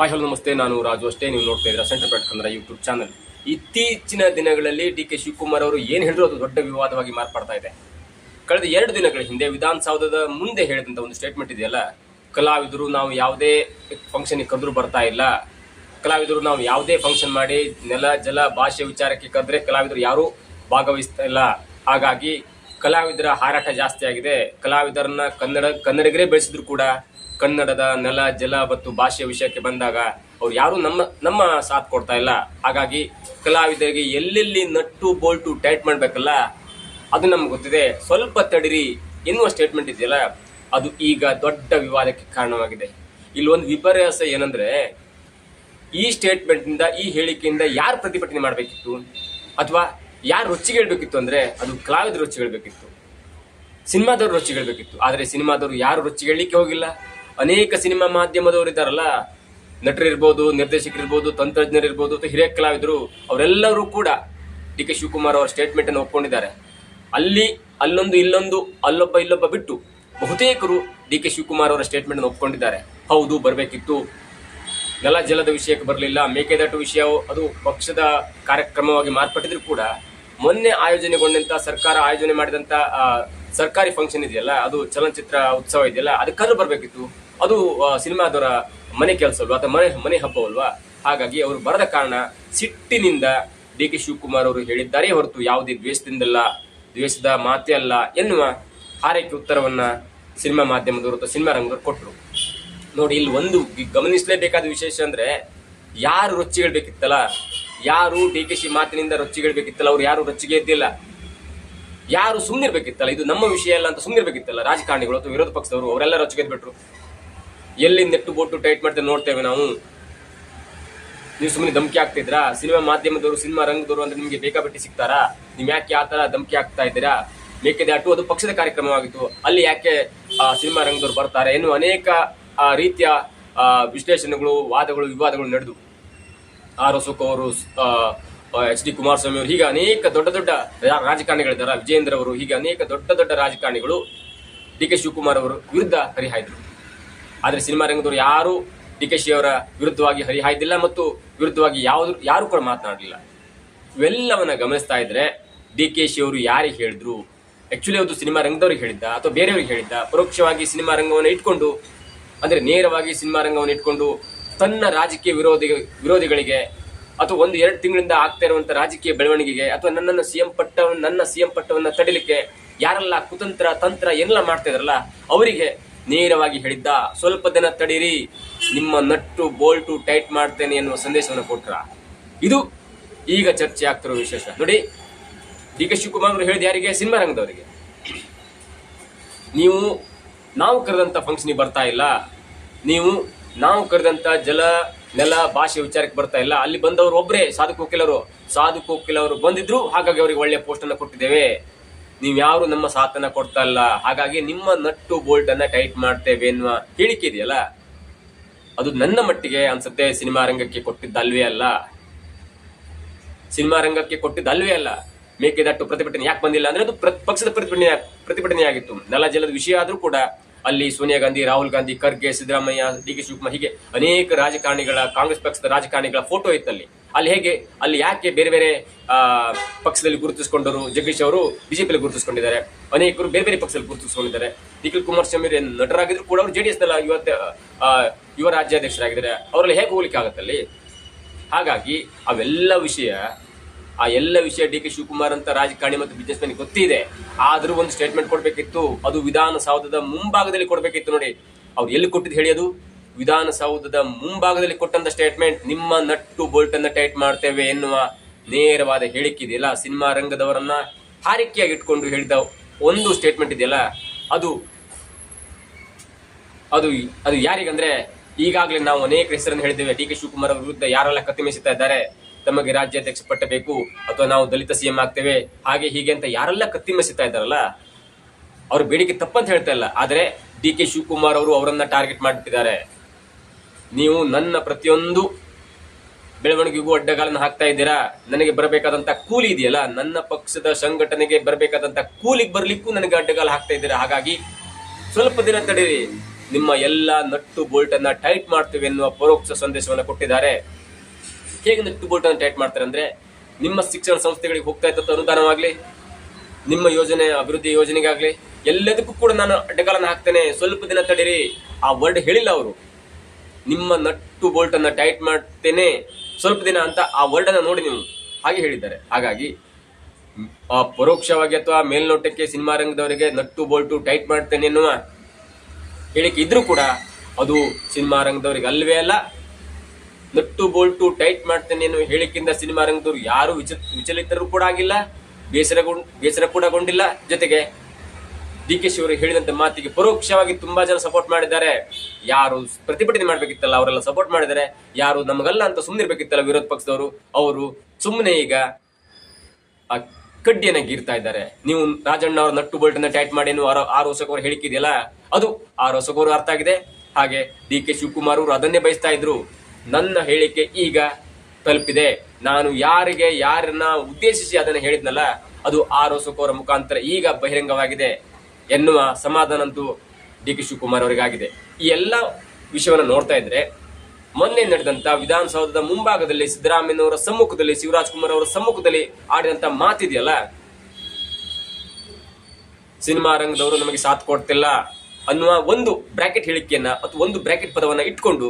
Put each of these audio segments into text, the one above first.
Hi hello ನಮಸ್ತೆ. ನಾನು ರಾಜು ಅಷ್ಟೇ. ನೀವು ನೋಡ್ತಾ ಇದ್ದೀರಾ ಸೆಂಟರ್ ಪ್ಯಾಟ್ ಕನ್ನಡ ಯೂಟ್ಯೂಬ್ ಚಾನಲ್ ಇತ್ತೀಚಿನ ದಿನಗಳಲ್ಲಿ ಡಿ ಕೆ ಶಿವಕುಮಾರ್ ಅವರು ಏನು ಹೇಳಿದ್ರು ಅದು ದೊಡ್ಡ ವಿವಾದವಾಗಿ ಮಾರ್ಪಡ್ತಾ ಇದೆ. ಕಳೆದ ಎರಡು ದಿನಗಳ ಹಿಂದೆ ವಿಧಾನಸೌಧದ ಮುಂದೆ ಹೇಳಿದಂಥ ಒಂದು ಸ್ಟೇಟ್ಮೆಂಟ್ ಇದೆಯಲ್ಲ, ಕಲಾವಿದರು ನಾವು ಯಾವುದೇ ಫಂಕ್ಷನ್ ಕದ್ರೂ ಬರ್ತಾ ಇಲ್ಲ. ಕಲಾವಿದರು ನಾವು ಯಾವುದೇ ಫಂಕ್ಷನ್ ಮಾಡಿ ನೆಲ, ಜಲ, ಭಾಷೆ ವಿಚಾರಕ್ಕೆ ಕರೆದ್ರೆ ಕಲಾವಿದರು ಯಾರೂ ಭಾಗವಹಿಸ್ತಾ ಇಲ್ಲ. ಹಾಗಾಗಿ ಕಲಾವಿದರ ಹಾರಾಟ ಜಾಸ್ತಿ ಆಗಿದೆ. ಕಲಾವಿದರನ್ನ ಕನ್ನಡ, ಕನ್ನಡಿಗರೇ ಬೆಳೆಸಿದ್ರು ಕೂಡ ಕನ್ನಡದ ನೆಲ, ಜಲ ಮತ್ತು ಭಾಷೆಯ ವಿಷಯಕ್ಕೆ ಬಂದಾಗ ಅವ್ರು ಯಾರು ನಮ್ಮ ನಮ್ಮ ಸಾಥ್ ಕೊಡ್ತಾ ಇಲ್ಲ. ಹಾಗಾಗಿ ಕಲಾವಿದರಿಗೆ ಎಲ್ಲೆಲ್ಲಿ ನಟ್ಟು ಬೋಲ್ಟು ಟೈಟ್ ಮಾಡ್ಬೇಕಲ್ಲ, ಅದು ನಮ್ಗೆ ಗೊತ್ತಿದೆ. ಸ್ವಲ್ಪ ತಡಿರಿ ಎನ್ನುವ ಸ್ಟೇಟ್ಮೆಂಟ್ ಇದೆಯಲ್ಲ, ಅದು ಈಗ ದೊಡ್ಡ ವಿವಾದಕ್ಕೆ ಕಾರಣವಾಗಿದೆ. ಇಲ್ಲಿ ಒಂದು ವಿಪರ್ಯಾಸ ಏನಂದ್ರೆ, ಈ ಸ್ಟೇಟ್ಮೆಂಟ್ನಿಂದ, ಈ ಹೇಳಿಕೆಯಿಂದ ಯಾರು ಪ್ರತಿಭಟನೆ ಮಾಡಬೇಕಿತ್ತು? ಅಥವಾ ಯಾರು ರೊಚ್ಚಿಗೆ ಹೇಳ್ಬೇಕಿತ್ತು ಅಂದ್ರೆ ಅದು ಕಲಾವಿದ ರುಚಿ ಹೇಳ್ಬೇಕಿತ್ತು. ಸಿನಿಮಾದವ್ರು ರುಚಿ ಹೇಳ್ಬೇಕಿತ್ತು. ಆದರೆ ಸಿನಿಮಾದವರು ಯಾರು ರುಚಿ ಹೇಳಲಿಕ್ಕೆ ಹೋಗಿಲ್ಲ. ಅನೇಕ ಸಿನಿಮಾ ಮಾಧ್ಯಮದವರು ಇದ್ದಾರಲ್ಲ, ನಟರಿರ್ಬೋದು, ನಿರ್ದೇಶಕರಿರ್ಬೋದು, ತಂತ್ರಜ್ಞರಿರ್ಬೋದು ಅಥವಾ ಹಿರಿಯ ಕಲಾವಿದರು, ಅವರೆಲ್ಲರೂ ಕೂಡ ಡಿ ಕೆ ಶಿವಕುಮಾರ್ ಅವರ ಸ್ಟೇಟ್ಮೆಂಟ್ ಅನ್ನು ಒಪ್ಕೊಂಡಿದ್ದಾರೆ. ಅಲ್ಲಿ ಅಲ್ಲೊಂದು ಇಲ್ಲೊಂದು, ಅಲ್ಲೊಬ್ಬ ಇಲ್ಲೊಬ್ಬ ಬಿಟ್ಟು ಬಹುತೇಕರು ಡಿ ಕೆ ಶಿವಕುಮಾರ್ ಅವರ ಸ್ಟೇಟ್ಮೆಂಟ್ ಅನ್ನು ಒಪ್ಕೊಂಡಿದ್ದಾರೆ. ಹೌದು, ಬರಬೇಕಿತ್ತು. ನೆಲ ಜಲದ ವಿಷಯಕ್ಕೆ ಬರಲಿಲ್ಲ, ಮೇಕೆದಾಟು ವಿಷಯ, ಅದು ಪಕ್ಷದ ಕಾರ್ಯಕ್ರಮವಾಗಿ ಮಾರ್ಪಟ್ಟಿದ್ರು ಕೂಡ ಮೊನ್ನೆ ಆಯೋಜನೆಗೊಂಡಂತ ಸರ್ಕಾರ ಆಯೋಜನೆ ಮಾಡಿದಂತ ಸರ್ಕಾರಿ ಫಂಕ್ಷನ್ ಇದೆಯಲ್ಲ, ಅದು ಚಲನಚಿತ್ರ ಉತ್ಸವ ಇದೆಯಲ್ಲ ಅದಕ್ಕಾದ್ರೂ ಬರಬೇಕಿತ್ತು. ಅದು ಸಿನಿಮಾದವರ ಮನೆ ಕೆಲಸ ಅಲ್ವಾ ಅಥವಾ ಮನೆ ಮನೆ ಹಬ್ಬವಲ್ವಾ? ಹಾಗಾಗಿ ಅವರು ಬರದ ಕಾರಣ ಸಿಟ್ಟಿನಿಂದ ಡಿ ಕೆ ಶಿವಕುಮಾರ್ ಅವರು ಹೇಳಿದ್ದಾರೆ ಹೊರತು ಯಾವುದೇ ದ್ವೇಷದಿಂದಲ್ಲ, ದ್ವೇಷದ ಮಾತೇ ಅಲ್ಲ ಎನ್ನುವ ಹಾರೈಕೆ ಉತ್ತರವನ್ನ ಸಿನಿಮಾ ಮಾಧ್ಯಮದವರು ಅಥವಾ ಸಿನಿಮಾ ರಂಗದವರು ಕೊಟ್ಟರು. ನೋಡಿ, ಇಲ್ಲಿ ಒಂದು ಗಮನಿಸಲೇಬೇಕಾದ ವಿಶೇಷ ಅಂದ್ರೆ ಯಾರು ರೊಚ್ಚಿಗೇಳ್ಬೇಕಿತ್ತಲ್ಲ ಯಾರು ಡಿ ಕೆ ಶಿ ಮಾತಿನಿಂದ ರೊಚ್ಚಿಗೇಳ್ಬೇಕಿತ್ತಲ್ಲ, ಅವ್ರು ಯಾರು ರೊಚ್ಚಿಗೆ ಎದ್ದಿಲ್ಲ? ಯಾರು ಸುಮ್ಮನಿರ್ಬೇಕಿತ್ತಲ್ಲ ಇದು ನಮ್ಮ ವಿಷಯ ಅಲ್ಲ ಅಂತ ಸುಮ್ಮನಿರ್ಬೇಕಿತ್ತಲ್ಲ ರಾಜಕಾರಣಿಗಳು ಅಥವಾ ವಿರೋಧ ಪಕ್ಷದವರು, ಅವರೆಲ್ಲ ರೊಚ್ಚಿಗೆದ್ಬಿಟ್ರು ಎಲ್ಲಿ ನೆಟ್ಟು ಬೋಟು ಟೈಟ್ ಮಾಡ್ತೇವೆ ನೋಡ್ತೇವೆ ನಾವು. ನೀವು ಸುಮ್ಮನೆ ಧಮಕಿ ಆಗ್ತಿದ್ರಾ ಸಿನಿಮಾ ಮಾಧ್ಯಮದವರು, ಸಿನಿಮಾ ರಂಗದವರು ಅಂದ್ರೆ ನಿಮಗೆ ಬೇಕಾಬಿಟ್ಟು ಸಿಗ್ತಾರಾ? ನೀವು ಯಾಕೆ ಆ ತರ ಧಮಕಿ ಆಗ್ತಾ ಇದ್ದೀರಾ? ಮೇಕೆದಾಟು ಅದು ಪಕ್ಷದ ಕಾರ್ಯಕ್ರಮವಾಗಿತ್ತು. ಅಲ್ಲಿ ಯಾಕೆ ಸಿನಿಮಾ ರಂಗದವರು ಬರ್ತಾರೆ ಎನ್ನುವ ಅನೇಕ ರೀತಿಯ ವಿಶ್ಲೇಷಣೆಗಳು, ವಾದಗಳು, ವಿವಾದಗಳು ನಡೆದು ಆರ್ ಅಶೋಕ್ ಅವರು ಎಚ್ ಡಿ ಕುಮಾರಸ್ವಾಮಿ ಅವರು ಹೀಗೆ ಅನೇಕ ದೊಡ್ಡ ದೊಡ್ಡ ರಾಜಕಾರಣಿಗಳಿದ್ದಾರೆ ವಿಜಯೇಂದ್ರ ಅವರು ಹೀಗೆ ಅನೇಕ ದೊಡ್ಡ ದೊಡ್ಡ ರಾಜಕಾರಣಿಗಳು ಡಿ ಕೆ ಶಿವಕುಮಾರ್ ಅವರು ವಿರುದ್ಧ ಹರಿಹಾಯ್ದರು. ಆದರೆ ಸಿನಿಮಾ ರಂಗದವರು ಯಾರು ಡಿ ಕೆ ಶಿ ಅವರ ವಿರುದ್ಧವಾಗಿ ಹರಿಹಾಯ್ದಿಲ್ಲ ಮತ್ತು ವಿರುದ್ಧವಾಗಿ ಯಾವುದು, ಯಾರು ಕೂಡ ಮಾತನಾಡಲಿಲ್ಲ. ಇವೆಲ್ಲವನ್ನ ಗಮನಿಸ್ತಾ ಇದ್ರೆ ಡಿ ಕೆ ಶಿ ಅವರು ಯಾರಿಗೆ ಹೇಳಿದ್ರು? ಆಕ್ಚುಲಿ ಅವರು ಸಿನಿಮಾ ರಂಗದವ್ರಿಗೆ ಹೇಳಿದ್ದ ಅಥವಾ ಬೇರೆಯವ್ರಿಗೆ ಹೇಳಿದ್ದ? ಪರೋಕ್ಷವಾಗಿ ಸಿನಿಮಾ ರಂಗವನ್ನು ಇಟ್ಕೊಂಡು, ಅಂದರೆ ನೇರವಾಗಿ ಸಿನಿಮಾ ರಂಗವನ್ನು ಇಟ್ಕೊಂಡು ತನ್ನ ರಾಜಕೀಯ ವಿರೋಧಿ ವಿರೋಧಿಗಳಿಗೆ ಅಥವಾ ಒಂದು ಎರಡು ತಿಂಗಳಿಂದ ಆಗ್ತಾ ಇರುವಂತ ರಾಜಕೀಯ ಬೆಳವಣಿಗೆಗೆ ಅಥವಾ ನನ್ನನ್ನು ಸಿಎಂ ಪಟ್ಟ ನನ್ನ ಸಿಎಂ ಪಟ್ಟವನ್ನ ತಡಿಲಿಕ್ಕೆ ಯಾರೆಲ್ಲ ಕುತಂತ್ರ, ತಂತ್ರ ಏನೆಲ್ಲ ಮಾಡ್ತಾ ಇದ್ರಲ್ಲ ಅವರಿಗೆ ನೇರವಾಗಿ ಹೇಳಿದ್ದ, ಸ್ವಲ್ಪ ದಿನ ತಡೀರಿ, ನಿಮ್ಮ ನಟ್ಟು, ಬೋಲ್ಟು ಟೈಟ್ ಮಾಡ್ತೇನೆ ಎನ್ನುವ ಸಂದೇಶವನ್ನು ಕೊಟ್ರ. ಇದು ಈಗ ಚರ್ಚೆ ಆಗ್ತಿರೋ ವಿಶೇಷ. ನೋಡಿ, ಡಿ ಕೆ ಶಿವಕುಮಾರ್ ಅವರು ಹೇಳಿದ ಯಾರಿಗೆ? ಸಿನಿಮಾ ರಂಗದವರಿಗೆ ನೀವು, ನಾವು ಕರೆದಂತ ಫಂಕ್ಷನಿಗೆ ಬರ್ತಾ ಇಲ್ಲ. ನೀವು ನಾವು ಕರೆದಂತ ಜಲ, ನೆಲ, ಭಾಷೆ ವಿಚಾರಕ್ಕೆ ಬರ್ತಾ ಇಲ್ಲ. ಅಲ್ಲಿ ಬಂದವರು ಒಬ್ಬರೇ ಸಾಧು ಕೋಕಿಲವರು ಸಾಧು ಕೋಕಿಲವರು ಬಂದಿದ್ರು, ಹಾಗಾಗಿ ಅವರಿಗೆ ಒಳ್ಳೆ ಪೋಸ್ಟ್ ಅನ್ನ ಕೊಟ್ಟಿದ್ದೇವೆ. ನೀವು ಯಾರು ನಮ್ಮ ಸಾಥನ್ನು ಕೊಡ್ತಾ ಇಲ್ಲ. ಹಾಗಾಗಿ ನಿಮ್ಮ ನಟ್ಟು ಬೋಲ್ಟ್ ಅನ್ನ ಟೈಟ್ ಮಾಡ್ತೇವೆ ಎನ್ನುವ ಹೇಳಿಕೆ ಇದೆಯಲ್ಲ? ಅದು ನನ್ನ ಮಟ್ಟಿಗೆ ಅನ್ಸುತ್ತೆ, ಸಿನಿಮಾ ರಂಗಕ್ಕೆ ಕೊಟ್ಟಿದ್ದಲ್ವೇ ಅಲ್ಲ. ಸಿನಿಮಾ ರಂಗಕ್ಕೆ ಕೊಟ್ಟಿದ್ದಲ್ವೇ ಅಲ್ಲ. ಮೇಕೆದಾಟು ಪ್ರತಿಭಟನೆ ಯಾಕೆ ಬಂದಿಲ್ಲ ಅಂದ್ರೆ ಅದು ಪಕ್ಷದ ಪ್ರತಿಭಟನೆ ಪ್ರತಿಭಟನೆ ಆಗಿತ್ತು ನೆಲ, ಜಲದ ವಿಷಯ ಆದರೂ ಕೂಡ ಅಲ್ಲಿ ಸೋನಿಯಾ ಗಾಂಧಿ, ರಾಹುಲ್ ಗಾಂಧಿ, ಖರ್ಗೆ, ಸಿದ್ದರಾಮಯ್ಯ, ಡಿ ಕೆ ಶಿವಕುಮಾರ್, ಹೀಗೆ ಅನೇಕ ರಾಜಕಾರಣಿಗಳ, ಕಾಂಗ್ರೆಸ್ ಪಕ್ಷದ ರಾಜಕಾರಣಿಗಳ ಫೋಟೋ ಇತ್ತಲ್ಲಿ. ಅಲ್ಲಿ ಹೇಗೆ, ಅಲ್ಲಿ ಯಾಕೆ ಬೇರೆ ಬೇರೆ ಪಕ್ಷದಲ್ಲಿ ಗುರುತಿಸಿಕೊಂಡರು? ಜಗದೀಶ್ ಅವರು ಬಿಜೆಪಿಯಲ್ಲಿ ಗುರುತಿಸಿಕೊಂಡಿದ್ದಾರೆ. ಅನೇಕರು ಬೇರೆ ಬೇರೆ ಪಕ್ಷದಲ್ಲಿ ಗುರುತಿಸಿಕೊಂಡಿದ್ದಾರೆ. ನಿಖಿಲ್ ಕುಮಾರಸ್ವಾಮಿ ನಟರಾಗಿದ್ರು ಕೂಡ ಅವರು ಜೆಡಿಎಸ್ನಲ್ಲಿ ಇವತ್ತು ಯುವ ರಾಜ್ಯಾಧ್ಯಕ್ಷರಾಗಿದ್ದಾರೆ. ಅವರಲ್ಲಿ ಹೇಗೆ ಹೋಗ್ಲಿಕ್ಕೆ ಆಗುತ್ತಲ್ಲಿ? ಹಾಗಾಗಿ ಅವೆಲ್ಲ ವಿಷಯ ಆ ಎಲ್ಲ ವಿಷಯ ಡಿ ಕೆ ಶಿವಕುಮಾರ್ ಅಂತ ರಾಜಕಾರಣಿ ಮತ್ತು ಬಿಸ್ನೆಸ್ ಮ್ಯಾನ್ ಗೊತ್ತಿದೆ. ಆದರೂ ಒಂದು ಸ್ಟೇಟ್ಮೆಂಟ್ ಕೊಡಬೇಕಿತ್ತು. ಅದು ವಿಧಾನಸೌಧದ ಮುಂಭಾಗದಲ್ಲಿ ಕೊಡಬೇಕಿತ್ತು ನೋಡಿ. ಅವ್ರು ಎಲ್ಲಿ ಕೊಟ್ಟಿದ್ದು ಹೇಳಿಯೋದು ವಿಧಾನಸೌಧದ ಮುಂಭಾಗದಲ್ಲಿ ಕೊಟ್ಟಂತ ಸ್ಟೇಟ್ಮೆಂಟ್ ನಿಮ್ಮ ನಟ್ಟು ಬೋಲ್ಟ್ ಅನ್ನ ಟೈಟ್ ಮಾಡ್ತೇವೆ ಎನ್ನುವ ನೇರವಾದ ಹೇಳಿಕೆ ಇದೆಯಲ್ಲ? ಸಿನಿಮಾ ರಂಗದವರನ್ನ ಹಾರಿಕೆಯಾಗಿ ಇಟ್ಕೊಂಡು ಹೇಳಿದ ಒಂದು ಸ್ಟೇಟ್ಮೆಂಟ್ ಇದೆಯಲ್ಲ? ಅದು ಅದು ಅದು ಯಾರಿಗಂದ್ರೆ ಈಗಾಗಲೇ ನಾವು ಅನೇಕ ಹೆಸರನ್ನು ಹೇಳಿದ್ದೇವೆ. ಡಿ ಕೆ ಶಿವಕುಮಾರ್ ವಿರುದ್ಧ ಯಾರೆಲ್ಲ ಕತ್ತಿ ಮೆಸಿತಾ ಇದ್ದಾರೆ? ತಮಗೆ ರಾಜ್ಯಾಧ್ಯಕ್ಷ ಪಟ್ಟ ಬೇಕು ಅಥವಾ ನಾವು ದಲಿತ ಸಿಎಂ ಆಗ್ತೇವೆ, ಹಾಗೆ ಹೀಗೆ ಅಂತ ಯಾರೆಲ್ಲ ಕತ್ತಿಮಸಿತಾ ಇದ್ದಾರಲ್ಲ, ಅವ್ರ ಬೇಡಿಕೆ ತಪ್ಪಂತ ಹೇಳ್ತಾ ಇಲ್ಲ. ಆದ್ರೆ ಡಿ ಕೆ ಶಿವಕುಮಾರ್ ಅವರು ಅವರನ್ನ ಟಾರ್ಗೆಟ್ ಮಾಡ್ತಿದ್ದಾರೆ ನೀವು ನನ್ನ ಪ್ರತಿಯೊಂದು ಬೆಳವಣಿಗೆಗೂ ಅಡ್ಡಗಾಲನ್ನು ಹಾಕ್ತಾ ಇದ್ದೀರಾ? ನನಗೆ ಬರಬೇಕಾದಂತ ಕೂಲಿ ಇದೆಯಲ್ಲ, ನನ್ನ ಪಕ್ಷದ ಸಂಘಟನೆಗೆ ಬರಬೇಕಾದಂತ ಕೂಲಿಗೆ ಬರ್ಲಿಕ್ಕೂ ನನಗೆ ಅಡ್ಡಗಾಲ ಹಾಕ್ತಾ ಇದ್ದೀರಾ? ಹಾಗಾಗಿ ಸ್ವಲ್ಪ ದಿನ ತಡೀರಿ. ನಿಮ್ಮ ಎಲ್ಲ ನಟ್ಟು ಬೋಲ್ಟ್ ಅನ್ನ ಟೈಟ್ ಮಾಡ್ತೇವೆ ಎನ್ನುವ ಪರೋಕ್ಷ ಸಂದೇಶವನ್ನು ಕೊಟ್ಟಿದ್ದಾರೆ. ಹೇಗೆ ಬೋಲ್ಟ್ ಅನ್ನು ಟೈಟ್ ಮಾಡ್ತಾರೆ ಅಂದ್ರೆ ನಿಮ್ಮ ಶಿಕ್ಷಣ ಸಂಸ್ಥೆಗಳಿಗೆ ಹೋಗ್ತಾ ಇದ್ದಂಥ ಅನುದಾನವಾಗಲಿ, ನಿಮ್ಮ ಯೋಜನೆ, ಅಭಿವೃದ್ಧಿ ಯೋಜನೆಗಾಗಲಿ, ಎಲ್ಲದಕ್ಕೂ ಕೂಡ ನಾನು ಅಡ್ಡಗಾಲನ್ನು ಹಾಕ್ತೇನೆ. ಸ್ವಲ್ಪ ದಿನ ತಡೀರಿ. ಆ ವರ್ಡ್ ಹೇಳಿಲ್ಲ ಅವರು. ನಿಮ್ಮ ನಟ್ಟು ಬೋಲ್ಟ್ ಅನ್ನ ಟೈಟ್ ಮಾಡ್ತೇನೆ. ಸ್ವಲ್ಪ ದಿನ ಅಂತ ಆ ವರ್ಡ್ ಅನ್ನ ನೋಡಿ ನೀವು. ಹಾಗೆ ಹೇಳಿದ್ದಾರೆ. ಹಾಗಾಗಿ ಪರೋಕ್ಷವಾಗಿ ಅಥವಾ ಮೇಲ್ನೋಟಕ್ಕೆ ಸಿನಿಮಾ ರಂಗದವರಿಗೆ ನಟ್ಟು ಬೋಲ್ಟು ಟೈಟ್ ಮಾಡ್ತೇನೆ ಎನ್ನುವ ಹೇಳಿಕೆ ಇದ್ರೂ ಕೂಡ ಅದು ಸಿನಿಮಾ ರಂಗದವರಿಗೆ ಅಲ್ಲವೇ ಅಲ್ಲ. ನಟ್ಟು ಬೋಲ್ಟು ಟೈಟ್ ಮಾಡ್ತೇನೆ ಅನ್ನೋ ಹೇಳಿಕೆಯಿಂದ ಸಿನಿಮಾ ರಂಗದವರು ಯಾರು ವಿಚ, ವಿಚಲಿತರು ಕೂಡ ಆಗಿಲ್ಲ, ಬೇಸರಗೊಂಡ್, ಬೇಸರ ಕೂಡ ಗೊಂಡಿಲ್ಲ. ಜೊತೆಗೆ ಡಿ ಕೆ ಶಿವರು ಹೇಳಿದಂತೆ ಮಾತಿಗೆ ಪರೋಕ್ಷವಾಗಿ ತುಂಬಾ ಜನ ಸಪೋರ್ಟ್ ಮಾಡಿದ್ದಾರೆ. ಯಾರು ಪ್ರತಿಭಟನೆ ಮಾಡಬೇಕಿತ್ತಲ್ಲ, ಅವರೆಲ್ಲ ಸಪೋರ್ಟ್ ಮಾಡಿದ್ದಾರೆ. ಯಾರು ನಮಗಲ್ಲ ಅಂತ ಸುಮ್ಮನಿರ್ಬೇಕಿತ್ತಲ್ಲ ವಿರೋಧ ಪಕ್ಷದವರು, ಅವರು ಸುಮ್ಮನೆ ಈಗ ಆ ಕಡ್ಡಿಯನ್ನ ಗೀರ್ತಾ ಇದ್ದಾರೆ. ನೀವು ರಾಜಣ್ಣ ಅವರ ನಟ್ಟು ಬೋಲ್ಟ್ ಅನ್ನ ಟೈಟ್ ಮಾಡಿ ಆರು ಆರು ವರ್ಷಕ್ಕವರು ಹೇಳಿಕೆ ಇದೆಯಲ್ಲ ಅದು ಆರೋಸಕರು ಅರ್ಥ ಆಗಿದೆ. ಹಾಗೆ ಡಿ ಕೆ ಶಿವಕುಮಾರ್ ಅವರು ಅದನ್ನೇ ಬಯಸ್ತಾ ಇದ್ರು. ನನ್ನ ಹೇಳಿಕೆ ಈಗ ತಲುಪಿದೆ. ನಾನು ಯಾರಿಗೆ ಯಾರನ್ನ ಉದ್ದೇಶಿಸಿ ಅದನ್ನು ಹೇಳಿದ್ನಲ್ಲ, ಅದು ಆರೋಸಕರ ಮುಖಾಂತರ ಈಗ ಬಹಿರಂಗವಾಗಿದೆ ಎನ್ನುವ ಸಮಾಧಾನ ಅಂತೂ ಡಿ ಕೆ ಶಿವಕುಮಾರ್ ಅವರಿಗಾಗಿದೆ. ಈ ಎಲ್ಲ ವಿಷಯವನ್ನು ನೋಡ್ತಾ ಇದ್ರೆ, ಮೊನ್ನೆ ನಡೆದಂತ ವಿಧಾನಸೌಧದ ಮುಂಭಾಗದಲ್ಲಿ ಸಿದ್ದರಾಮಯ್ಯನವರ ಸಮ್ಮುಖದಲ್ಲಿ, ಶಿವರಾಜ್ ಕುಮಾರ್ ಅವರ ಸಮ್ಮುಖದಲ್ಲಿ ಆಡಿದಂತ ಮಾತಿದೆಯಲ್ಲ, ಸಿನಿಮಾ ರಂಗದವರು ನಮಗೆ ಸಾಥ್ ಕೊಡ್ತಿಲ್ಲ ಅನ್ನುವ ಒಂದು ಬ್ರಾಕೆಟ್ ಹೇಳಿಕೆಯನ್ನ ಅಥವಾ ಒಂದು ಬ್ರಾಕೆಟ್ ಪದವನ್ನ ಇಟ್ಕೊಂಡು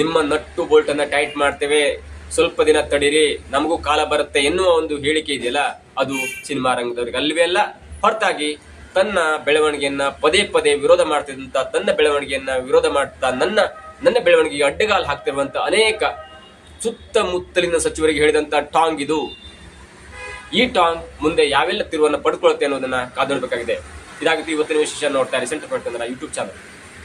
ನಿಮ್ಮ ನಟ್ಟು ಬೋಲ್ಟನ್ನು ಟೈಟ್ ಮಾಡ್ತೇವೆ. ಸ್ವಲ್ಪ ದಿನ ತಡೀರಿ. ನಮಗೂ ಕಾಲ ಬರುತ್ತೆ ಎನ್ನುವ ಒಂದು ಹೇಳಿಕೆ ಇದೆಯಲ್ಲ, ಅದು ಸಿನಿಮಾ ರಂಗದವ್ರಿಗೆ ಅಲ್ವೇ ಅಲ್ಲ. ಹೊರತಾಗಿ ತನ್ನ ಬೆಳವಣಿಗೆಯನ್ನ ಪದೇ ಪದೇ ವಿರೋಧ ಮಾಡ್ತಿದ್ದಂಥ ತನ್ನ ಬೆಳವಣಿಗೆಯನ್ನ ವಿರೋಧ ಮಾಡ್ತಾ, ನನ್ನ ನನ್ನ ಬೆಳವಣಿಗೆಗೆ ಅಡ್ಡಗಾಲು ಹಾಕ್ತಿರುವಂತ ಅನೇಕ ಸುತ್ತಮುತ್ತಲಿನ ಸಚಿವರಿಗೆ ಹೇಳಿದಂತ ಟಾಂಗ್ ಇದು. ಈ ಟಾಂಗ್ ಮುಂದೆ ಯಾವೆಲ್ಲ ತಿರುವನ್ನು ಪಡ್ಕೊಳ್ಳುತ್ತೆ ಅನ್ನೋದನ್ನ ಕಾದೊಳ್ಬೇಕಾಗಿದೆ ಇದಾಗುತ್ತೆ ಇವತ್ತಿನ ವಿಶೇಷ ನೋಡ್ತಾರೆ ಸೆಂಟರ್ ಪಾಯಿಂಟ್ ಯೂಟ್ಯೂಬ್ ಚಾನಲ್.